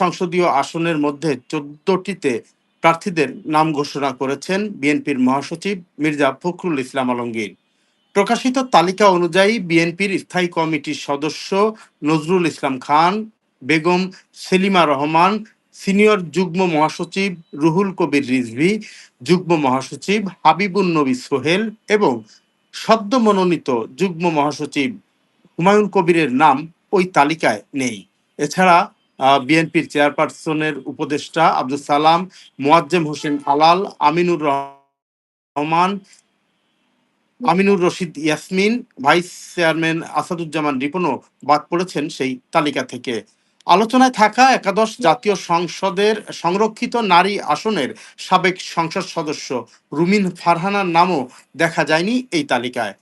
সংসদীয় আসনের মধ্যে চোদ্দটিতে প্রার্থীদের নাম ঘোষণা করেছেন বিএনপির মহাসচিব মির্জা ফখরুল ইসলাম আলমগীর। প্রকাশিত তালিকা অনুযায়ী বিএনপির স্থায়ী কমিটির সদস্য নজরুল ইসলাম খান, বেগম সেলিমা রহমান, সিনিয়র যুগ্ম মহাসচিব রুহুল কবির রিজভি, যুগ্ম মহাসচিব হাবিবুন নবী সোহেল এবং সদ্য মনোনীত যুগ্ম মহাসচিব হুমায়ুন কবিরের নাম ওই তালিকায় নেই। এছাড়া বিএনপির চেয়ারপারসনের উপদেষ্টা আব্দুল সালাম, মোয়াজ্জেম হোসেন আলাল আমিনুর রহমান, আমিনুর রশিদ ইয়াসমিন, ভাইস চেয়ারম্যান আসাদুজ্জামান রিপনও বাদ পড়েছেন সেই তালিকা থেকে। আলোচনায় থাকা একাদশ জাতীয় সংসদের সংরক্ষিত নারী আসনের সাবেক সংসদ সদস্য রুমিন ফারহানার নামও দেখা যায়নি এই তালিকায়।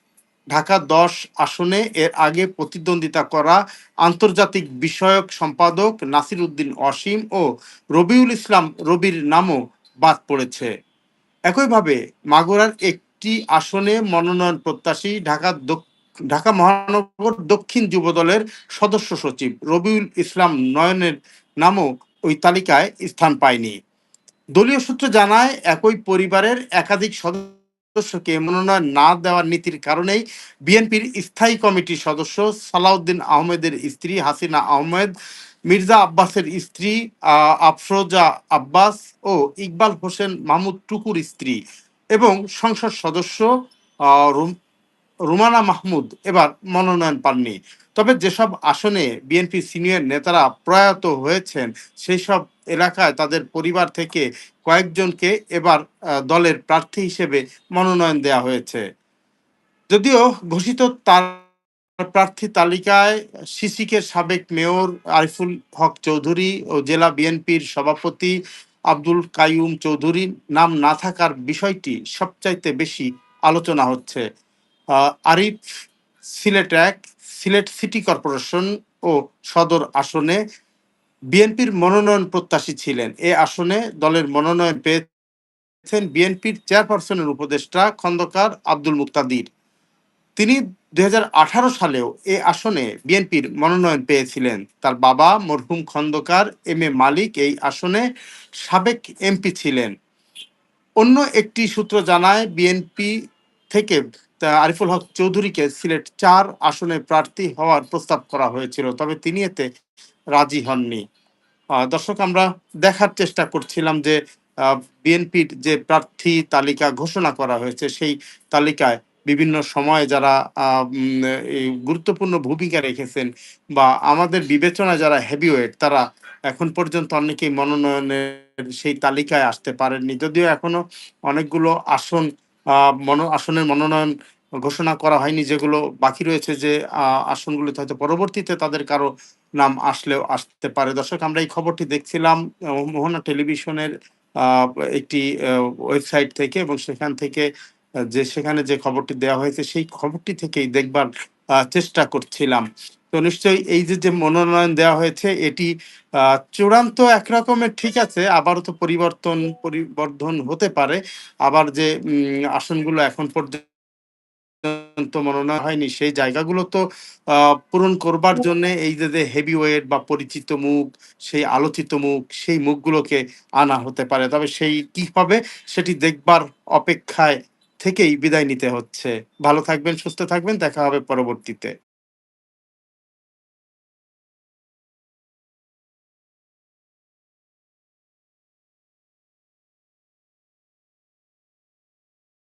ঢাকা দশ আসনে এর আগে প্রতিদ্বন্দ্বিতা করা আন্তর্জাতিক বিষয়ক সম্পাদক নাসির উদ্দিন অসীম ও রবিউল ইসলাম রবির নামও বাদ পড়েছে। একইভাবে মাগুরার একটি আসনে মনোনয়ন প্রত্যাশী ঢাকা ঢাকা মহানগর দক্ষিণ যুবদলের সদস্য সচিব রবিউল ইসলাম নয়নের নামও ওই তালিকায় স্থান পায়নি। দলীয় সূত্র জানায়, একই পরিবারের একাধিক সদস্যকে মনোনয়ন না দেওয়ার নীতির কারণেই বিএনপির স্থায়ী কমিটির সদস্য সালাউদ্দিন আহমেদের স্ত্রী হাসিনা আহমেদ, মির্জা আব্বাসের স্ত্রী আফরোজা আব্বাস ও ইকবাল হোসেন মাহমুদ টুকুর স্ত্রী এবং সংসদ সদস্য রুমানা মাহমুদ এবার মনোনয়ন পাননি। তবে যেসব আসনে বিএনপি সিনিয়র নেতারা প্রয়াত হয়েছেন সেই সব এলাকায় তাদের পরিবার থেকে কয়েকজনকে এবার দলের প্রার্থী হিসেবে মনোনয়ন দেওয়া হয়েছে। যদিও ঘোষিত তার প্রার্থী তালিকায় সিসিকের সাবেক মেয়র আরিফুল হক চৌধুরী ও জেলা বিএনপির সভাপতি আব্দুল কাইয়ুম চৌধুরীর নাম না থাকার বিষয়টি সবচাইতে বেশি আলোচনা হচ্ছে। আরিফ সিলেট এক, সিলেট সিটি কর্পোরেশন ও সদর আসনে বিএনপির মনোনয়ন প্রত্যাশী ছিলেন। এ আসনে দলের মনোনয়ন পেয়েছেন বিএনপির চেয়ারপারসনের উপদেষ্টা খন্দকার আব্দুল মুক্তাদির। তিনি দুই হাজার আঠারো সালেও এ আসনে বিএনপির মনোনয়ন পেয়েছিলেন। তার বাবা মরহুম খন্দকার এম এ মালিক এই আসনে সাবেক এমপি ছিলেন। অন্য একটি সূত্র জানায়, বিএনপি থেকে আরিফুল হক চৌধুরীকে সিলেট চার আসনে প্রার্থী হওয়ার প্রস্তাব করা হয়েছিল, তবে তিনি এতে রাজি হননি। দর্শক, আমরা দেখার চেষ্টা করছিলাম যে বিএনপির যে প্রার্থী তালিকা ঘোষণা করা হয়েছে, সেই তালিকায় বিভিন্ন সময়ে যারা গুরুত্বপূর্ণ ভূমিকা রেখেছেন বা আমাদের বিবেচনায় যারা হেভিওয়েট, তারা এখন পর্যন্ত অনেকেই মনোনয়নের সেই তালিকায় আসতে পারেননি। যদিও এখনও অনেকগুলো আসন আসনের মনোনয়ন ঘোষণা করা হয়নি, যেগুলো বাকি রয়েছে যে আসনগুলিতে হয়তো পরবর্তীতে তাদের কারও নাম আসলেও আসতে পারে। দর্শক, আমরা এই খবরটি দেখছিলাম মোহনা টেলিভিশনের একটি ওয়েবসাইট থেকে এবং সেখান থেকে যে, সেখানে যে খবরটি দেওয়া হয়েছে, সেই খবরটি থেকেই দেখবার চেষ্টা করছিলাম। তো নিশ্চয়ই এই যে যে মনোনয়ন দেওয়া হয়েছে, এটি চূড়ান্ত একরকমের ঠিক আছে, আবারও তো পরিবর্তন, পরিবর্ধন হতে পারে। আবার যে আসনগুলো এখন পর্যন্ত মনোনয়ন হয়নি, সেই জায়গাগুলো তো পূরণ করবার জন্য এই যে হেভি ওয়েট বা পরিচিত মুখ, সেই আলোচিত মুখ, সেই মুখগুলোকে আনা হতে পারে। তবে সেই কি হবে, সেটি দেখবার অপেক্ষায় থেকেই বিদায় নিতে হচ্ছে। ভালো থাকবেন, সুস্থ থাকবেন, দেখা হবে পরবর্তীতে।